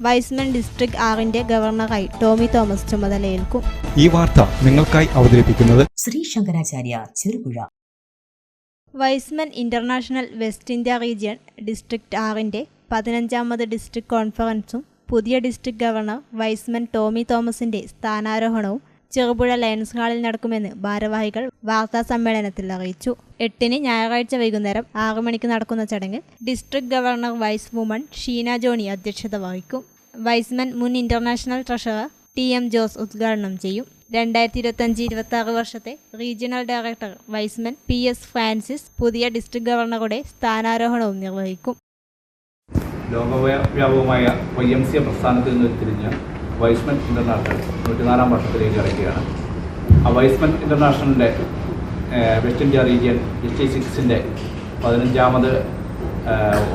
Y's Men district ആറിന്റെ ഗവർണറായി Tomy Thomas ചുമതലയേൽക്കും. ഈ വാർത്ത നിങ്ങൾക്കായി അവതരിപ്പിക്കുന്നത് Shri Shankaracharya Cherupuzha. Y's Men international west India region district ആറിന്റെ പതിനഞ്ചാമത് ഡിസ്ട്രിക്ട് കോൺഫറൻസും പുതിയ ഡിസ്ട്രിക്ട് ഗവർണർ വൈസ്മൻ ടോമി തോമസിന്റെ സ്ഥാനാരോഹണവും ചെറുപുഴ ലയൺസ് ഹാളിൽ നടക്കുമെന്ന് ഭാരവാഹികൾ വാർത്താ സമ്മേളനത്തിൽ അറിയിച്ചു. എട്ടിന് ഞായറാഴ്ച വൈകുന്നേരം ആറു മണിക്ക് നടക്കുന്ന ചടങ്ങിൽ district governor Y's woman Sheena Johny അധ്യക്ഷത വഹിക്കും. വൈസ്മാൻ മുൻ international treasurer T M Jose ഉദ്ഘാടനം ചെയ്യും. രണ്ടായിരത്തി ഇരുപത്തഞ്ച് ഇരുപത്തി ആറ് വർഷത്തെ regional director Y's Men P S Francis പുതിയ ഡിസ്ട്രിക്ട് ഗവർണറുടെ സ്ഥാനാരോഹണവും നിർവഹിക്കും. ലോകവ്യാപകമായ വൈ എം സി പ്രസ്ഥാനത്തിൽ നിന്ന് വൈസ്മൻ ഇന്റർനാഷണൽ നൂറ്റിനാലാം വർഷത്തിലേക്ക് ഇറക്കുകയാണ്. ആ വൈസ്മൻ ഇന്റർനാഷണലിന്റെ വെസ്റ്റ് ഇന്ത്യ റീജിയൻ ഡിസ്ട്രിക്ട് സിക്സിന്റെ പതിനഞ്ചാമത്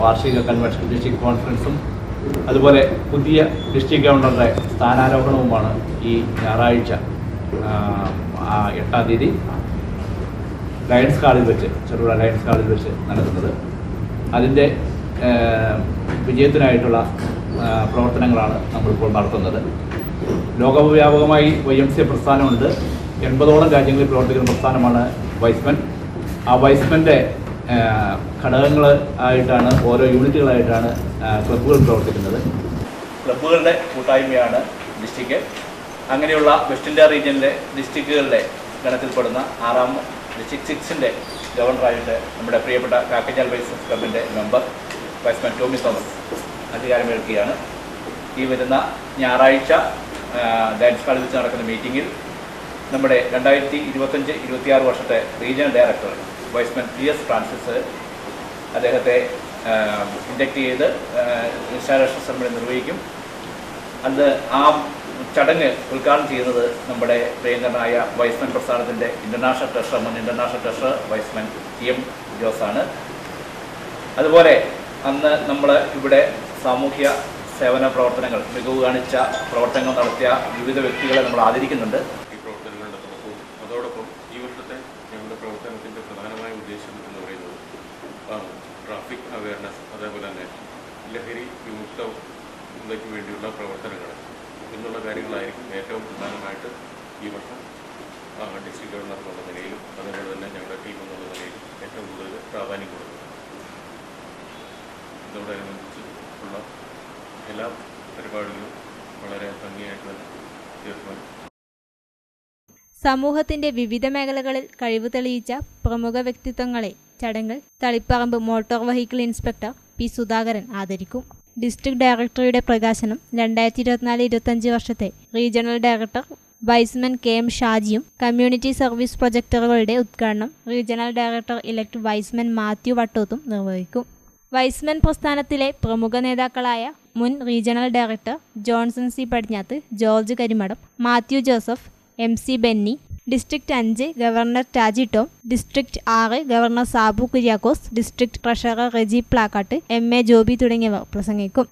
വാർഷിക കൺവെൻഷൻ ഡിസ്ട്രിക്ട് കോൺഫറൻസും അതുപോലെ പുതിയ ഡിസ്ട്രിക്ട് ഗവർണറുടെ സ്ഥാനാരോഹണവുമാണ് ഈ ഞായറാഴ്ച എട്ടാം തീയതി ലയൺസ് ഹാളിൽ വെച്ച് ചെറുപുഴ ലയൺസ് ഹാളിൽ വെച്ച് നടക്കുന്നത്. അതിന്റെ വിജയത്തിനായിട്ടുള്ള പ്രവർത്തനങ്ങളാണ് നമ്മളിപ്പോൾ നടത്തുന്നത്. ലോകവ്യാപകമായി വൈ എം സി എ പ്രസ്ഥാനമുണ്ട്. എൺപതോളം രാജ്യങ്ങളിൽ പ്രവർത്തിക്കുന്ന പ്രസ്ഥാനമാണ് വൈസ്മെൻ. ആ വൈസ്മെന്റെ ഘടകങ്ങൾ ആയിട്ടാണ് ഓരോ യൂണിറ്റുകളായിട്ടാണ് ക്ലബ്ബുകൾ പ്രവർത്തിക്കുന്നത്. ക്ലബ്ബുകളുടെ കൂട്ടായ്മയാണ് ഡിസ്ട്രിക്ട് അങ്ങനെയുള്ള വെസ്റ്റ് ഇന്ത്യ റീജിയനിലെ ഡിസ്ട്രിക്റ്റുകളുടെ ഗണത്തിൽപ്പെടുന്ന ആറാം ഡിസ്ട്രിക്ട് സിക്സിന്റെ ഗവർണറായിട്ട് നമ്മുടെ പ്രിയപ്പെട്ട കാക്കഞ്ചാൽ വൈസസ് ക്ലബിന്റെ member Y's Man Tomy Thomas. അധികാരമേൽക്കുകയാണ്. ഈ വരുന്ന ഞായറാഴ്ച ഡാൻസ് ഹാളിൽ വെച്ച് നടക്കുന്ന മീറ്റിങ്ങിൽ നമ്മുടെ രണ്ടായിരത്തി ഇരുപത്തഞ്ച് ഇരുപത്തിയാറ് വർഷത്തെ regional director Y's Man P S Francis അദ്ദേഹത്തെ ഇൻഡക്ട് ചെയ്ത് ഇൻസ്റ്റാലേഷൻ സമ്മേളനം നിർവഹിക്കും. അന്ന് ആ ചടങ്ങ് ഉദ്ഘാടനം ചെയ്യുന്നത് നമ്മുടെ പ്രിയങ്കരനായ വൈസ്മാൻ പ്രസ്ഥാനത്തിന്റെ ഇന്റർനാഷണൽ ട്രഷറർ മുൻ international treasurer Y's Man T M ജോസാണ് അതുപോലെ അന്ന് നമ്മൾ ഇവിടെ സാമൂഹ്യ സേവന പ്രവർത്തനങ്ങൾ മികവ് കാണിച്ച പ്രവർത്തനങ്ങൾ നടത്തിയ വിവിധ വ്യക്തികളെ നമ്മൾ ആദരിക്കുന്നുണ്ട്. ഈ പ്രവർത്തനങ്ങളുടെ തുടക്കവും അതോടൊപ്പം ഈ വർഷത്തെ ഞങ്ങളുടെ പ്രവർത്തനത്തിന്റെ പ്രധാനമായ ഉദ്ദേശം എന്ന് പറയുന്നത് ട്രാഫിക് അവയർനെസ് അതേപോലെ തന്നെ ലഹരി വിമുക്തതയ്ക്ക് വേണ്ടിയുള്ള പ്രവർത്തനങ്ങൾ എന്നുള്ള കാര്യങ്ങളായിരിക്കും ഏറ്റവും പ്രധാനമായിട്ട് ഈ വർഷം ഡിസ്ട്രിക്ട് ഗവർണർ എന്നുള്ള നിലയിലും അതേപോലെ തന്നെ ഞങ്ങളുടെ ടീം എന്നുള്ള നിലയിലും ഏറ്റവും കൂടുതൽ പ്രാധാന്യം കൊടുക്കുന്നത്. ഇതോടനുബന്ധിച്ച് ഉള്ള എല്ലാ പരിപാടികളും വളരെ ഭംഗിയായിട്ട് തീർക്കുന്നു സമൂഹത്തിന്റെ വിവിധ മേഖലകളിൽ കഴിവ് തെളിയിച്ച പ്രമുഖ വ്യക്തിത്വങ്ങളെ ചടങ്ങിൽ Taliparamba motor vehicle inspector P Sudhakaran ആദരിക്കും. ഡിസ്ട്രിക്ട് ഡയറക്ടറുടെ പ്രകാശനം രണ്ടായിരത്തി ഇരുപത്തിനാല് ഇരുപത്തഞ്ച് വർഷത്തെ regional director Y's Man K M ഷാജിയും community service പ്രൊജക്ടറുകളുടെ ഉദ്ഘാടനം regional director elect Y's Man Mathew വട്ടോത്തും നിർവഹിക്കും. വൈസ്മൻ പ്രസ്ഥാനത്തിലെ പ്രമുഖ നേതാക്കളായ മുൻ regional director Johnson C Padinjath George Karimadam Mathew Joseph M C Benny district അഞ്ച് ഗവർണർ ടാജി ടോം ഡിസ്ട്രിക്ട് ആറ് governor Sabu Kuriakose district treasurer Reji Plakkattu M A Joby തുടങ്ങിയവർ പ്രസംഗിക്കും.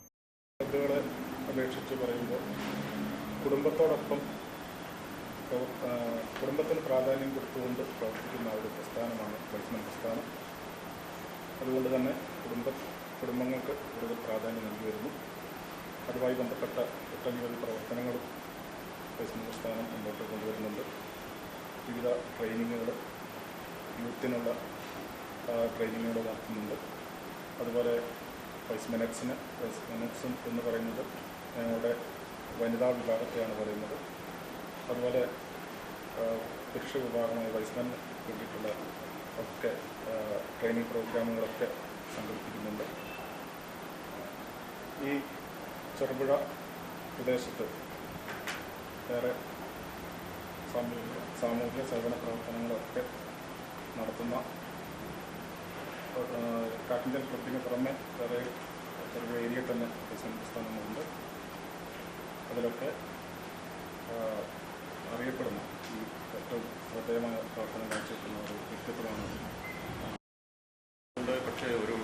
കുടുംബത്തോടൊപ്പം കുടുംബത്തിന് പ്രാധാന്യം കൊടുത്തുകൊണ്ട് പ്രവർത്തിക്കുന്ന ഒരു പ്രസ്ഥാനമാണ് പ്രസ്ഥാനം. അതുകൊണ്ട് തന്നെ കുടുംബ കുടുംബങ്ങൾക്ക് കൂടുതൽ പ്രാധാന്യം നൽകി വരുന്നു അതുമായി ബന്ധപ്പെട്ട ഒട്ടനവധി പ്രവർത്തനങ്ങളും സംസ്ഥാനം മുമ്പോട്ട് കൊണ്ടുവരുന്നുണ്ട്. വിവിധ ട്രെയിനിങ്ങുകൾ യൂത്തിനുള്ള ട്രെയിനിങ്ങുകൾ നടത്തുന്നുണ്ട്. അതുപോലെ വൈസ് മെനക്സിന് വൈസ് മെനക്സും എന്ന് പറയുന്നത് ഞങ്ങളുടെ വനിതാ വിഭാഗത്തെയാണ് പറയുന്നത്. അതുപോലെ പുരുഷ വിഭാഗമായ വൈസ്മെന് വേണ്ടിയിട്ടുള്ള ഒക്കെ ട്രെയിനിങ് പ്രോഗ്രാമുകളൊക്കെ സംഘടിപ്പിക്കുന്നുണ്ട്. ഈ ചെറുപുഴ പ്രദേശത്ത് ഏറെ സാമൂഹിക സാമൂഹിക സേവന പ്രവർത്തനങ്ങളൊക്കെ നടത്തുന്ന കാട്ടിഞ്ചൽ ക്ലബിന് പുറമെ വേറെ ചെറുപുഴ ഏരിയ തന്നെ സംസ്ഥാനങ്ങളുണ്ട് സ്ഥാനങ്ങളുണ്ട് അതിലൊക്കെ അറിയപ്പെടുന്ന ഈ ഏറ്റവും ശ്രദ്ധേയമായ പ്രവർത്തനം കാഴ്ചവെക്കുന്ന ഒരു വ്യക്തിത്വമാണ് ഉണ്ട് പക്ഷേ ഒരു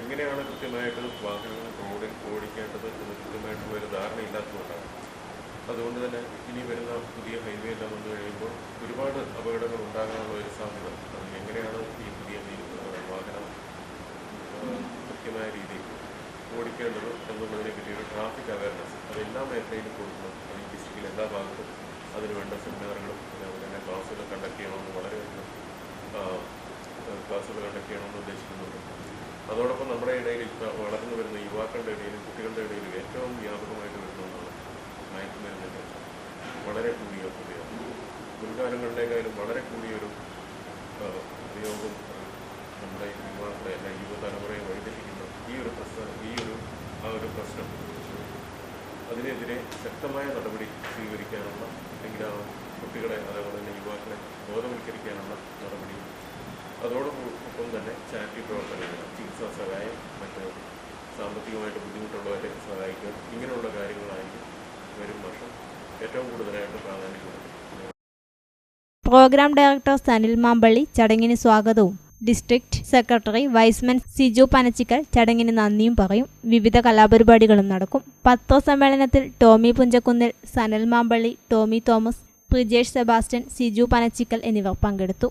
എങ്ങനെയാണ് കൃത്യമായിട്ട് വാഹനങ്ങൾ റോഡിൽ ഓടിക്കേണ്ടത് എന്ന് കൃത്യമായിട്ടുള്ള ഒരു ധാരണയില്ലാത്തതുകൊണ്ടാണ് അതുകൊണ്ട് തന്നെ ഇനി വരുന്ന പുതിയ ഹൈവേ എല്ലാം വന്നു കഴിയുമ്പോൾ ഒരുപാട് അപകടങ്ങൾ ഉണ്ടാകാനുള്ള ഒരു സാധ്യത അത് എങ്ങനെയാണ് ഈ പുതിയ വാഹനം കൃത്യമായ രീതിയിൽ ഓടിക്കേണ്ടത് എന്നുള്ളതിനെ പറ്റി ഒരു ട്രാഫിക് അവയർനെസ് അത് എല്ലാ മേഖലയിലും കൊടുക്കണം. അത് ഈ ഡിസ്ട്രിക്റ്റിൽ എല്ലാ ഭാഗത്തും അതിന് വേണ്ട സെമിനാറുകളും അതുപോലെ തന്നെ ക്ലാസ്സുകൾ കണ്ടക്ട് ചെയ്യണമെന്ന് വളരെ ക്ലാസ്സുകൾ കണ്ടക്ട് ചെയ്യണമെന്ന് ഉദ്ദേശിക്കുന്നുണ്ട്. അതോടൊപ്പം നമ്മുടെ ഇടയിൽ ഇപ്പോൾ വളർന്നു വരുന്ന യുവാക്കളുടെ ഇടയിലും കുട്ടികളുടെ ഇടയിലും ഏറ്റവും വ്യാപകമായിട്ട് വരുന്ന ഒന്നാണ് മയക്കുമരുന്നിന്റെ വളരെ കൂടിയ ഉപയോഗം. മുൻകാലങ്ങളിലേക്കാളും വളരെ കൂടിയൊരു ഉപയോഗം നമ്മുടെ യുവാക്കളെ അല്ല യുവതലമുറയെ വഴിതെറ്റിക്കുന്ന ഈ ഒരു പ്രശ്നം ഈ ഒരു ആ ഒരു പ്രശ്നം. അതിനെതിരെ ശക്തമായ നടപടി സ്വീകരിക്കാനുള്ള അല്ലെങ്കിൽ ആ കുട്ടികളെ അതേപോലെ തന്നെ യുവാക്കളെ ബോധവൽക്കരിക്കാനുള്ള നടപടി അതോടൊപ്പം തന്നെ ചാരിറ്റി പ്രവർത്തനങ്ങൾ ചികിത്സാ സഹായം മറ്റ് സാമ്പത്തികമായിട്ട് ബുദ്ധിമുട്ടുള്ളവരെ സഹായിക്കുക ഇങ്ങനെയുള്ള കാര്യങ്ങളായിരിക്കും വരും വർഷം ഏറ്റവും കൂടുതലായിട്ട് പ്രാധാന്യം കൊടുക്കുന്നത്. പ്രോഗ്രാം ഡയറക്ടർ സനിൽ മാമ്പള്ളി ചടങ്ങിന് സ്വാഗതവും. District secretary Y's Men Siju Panachikkal ചടങ്ങിന് നന്ദിയും പറയും. വിവിധ കലാപരിപാടികളും നടക്കും. പത്രസമ്മേളനത്തിൽ ടോമി പുഞ്ചക്കുന്നിൽ സനൽ മാമ്പള്ളി ടോമി തോമസ് പ്രിജേഷ് സെബാസ്റ്റ്യൻ സിജു പനച്ചിക്കൽ എന്നിവർ പങ്കെടുത്തു.